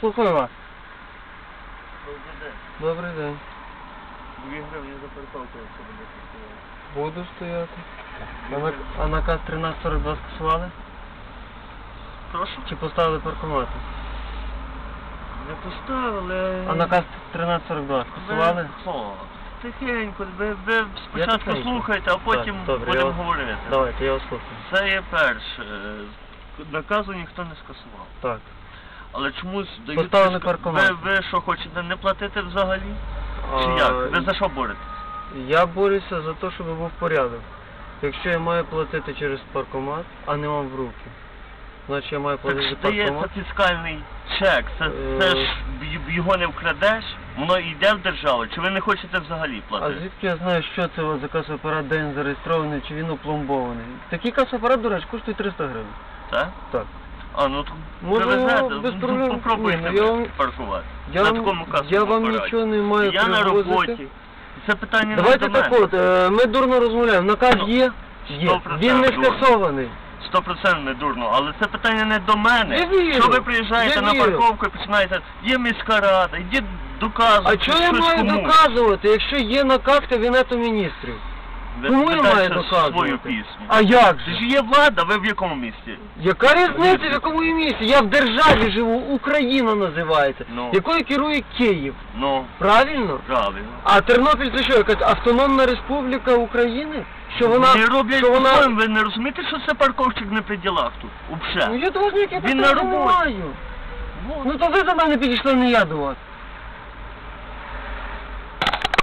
слухаю вас. Добрий день. Добрий день. Дві гривні за парковку, якщо буде коштувати. Буду стояти. А, на, а наказ 1342 скасували? Прошу? Чи поставили паркомати? Не поставили. А наказ 1342 скасували? О, Тихенько, ви, ви спочатку тихенько. слухайте, а потім Так, добре, я будемо вас- говорити. Давайте, я вас слухаю. Це є перше. Наказу ніхто не скасував. Так. Але чомусь дають... Поставили ска- паркомат. Ви, ви що, хочете не платити взагалі? Чи А, як? Ви за що боретесь? Я борюся за те, щоб був порядок. Якщо я маю платити через паркомат, а не вам в руки, значить я маю Так платити ж за дається паркомат. фіскальний чек, це, це Е. ж й- його не вкрадеш, воно йде в державу, чи ви не хочете взагалі А платити? звідки я знаю, що це у вас за касоапарат, де він зареєстрований, чи він опломбований? Такий касоапарат, до речі, коштує 300 гривень. Так? Так. А, ну то Може, привезете, ну, без ну, проблем. попробуйте Ні, ну, я вам- паркувати. Я на вам, такому касовому я вам апараті. нічого не маю Я на привозити. роботі. Це питання Давайте не до так мене. от, е, ми дурно розмовляємо. Наказ Ну, є? Є. 100% Він не дурно. скасований. Сто процентів не дурно, але це питання не до мене. Я вірю, Що ви приїжджаєте я на вірю. парковку і починаєте, є міська рада, йдіть доказуйте А чого я щось маю комусь. доказувати, якщо є наказ Кабінету міністрів? Кому я доказувати? свою пісню. А як Це же? ж є влада, ви в якому місті? Яка різниця, в якому я місці? Я в державі живу, Україна називається, Ну. якою керує Київ. Ну, Правильно? правильно. А Тернопіль це що, якась автономна республіка України? Що вона, Вони роблять що вона... ви не розумієте, що це парковщик не при ділах тут? Ну Упше. я вас ніяких Він на питань не роботі. маю. Ну то ви до мене підійшли, не я до вас.